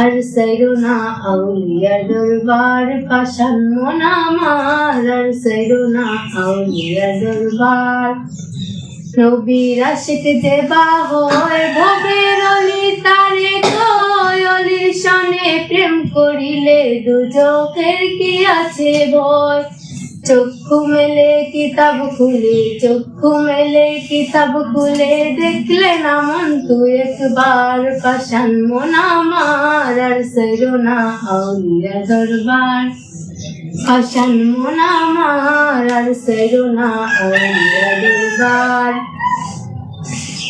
আর সাইরুনা আউলিয়ার দরবার পাশান মন আমার আর সাইরুনা আউলিয়ার দরবার, নবীর আশিক দেবা হয় ভবের অলি। তারে অলির সনে প্রেম করিলে দুজকের কি আছে ভয়? চক্ষু মেলে, কিতাব খুলে, চক্ষু মেলে, কিতাব খুলে। দেখলে না মন তুই একবার পাশান মন আমার, আর সৈরনা আউলিয়া দরবার। পাশান মন আমার, আর সৈরনা আউলিয়া দরবার।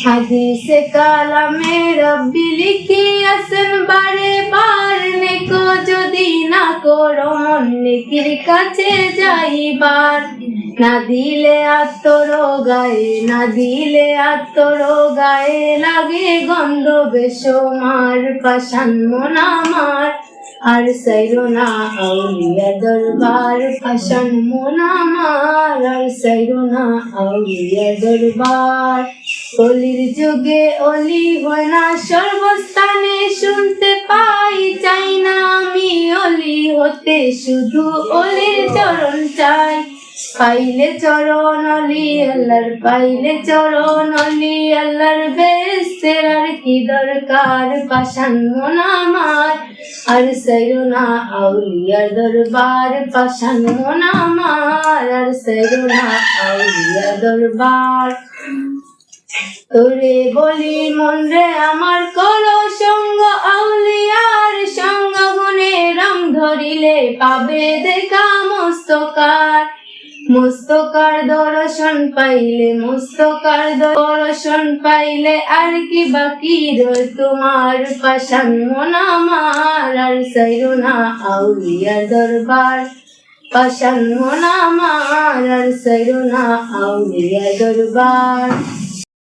হাদিসে কালামে রব্বি লিখিয়াছেন বারে না করো নেকির কাছে যাইবার। না দিলে আত্মর গায়ে না দিলে আত্মর গায়ে লাগে গন্ধ বেশমার পাশান মন আমার। আর সাইরোনা আউলিয়া দরবার পাশান মন আমার। আর সাইরোনা আউলিয়া দরবার। অলির যুগে অলি হয় না সর্বস্থানে শুনতে পাই, চাই না আমি অলি হতে, শুধু অলির চরণ চাই। পাইলে চরণ অলি, আল্লাহর পাইলে চরণ অলি, আল্লাহর বেস্তের আর কি দরকার? পাশান মন আমার, আর সৈরুনা আউলিয়ার দরবার। পাশান মন আমার, আর সৈরুনা আউলিয়ার দরবার। তোরে বলি মন রে আমার কর ধরিলে পাবে দেখা মস্তকার। মস্তকার দর্শন পাইলে মস্তকার দর্শন পাইলে আর কি বাকি রয় তোমার পাশান মন আমার আর সৈরুনা আউলিয়ার দরবার। পাশান মন আমার আর সৈরুনা আউলিয়ার দরবার।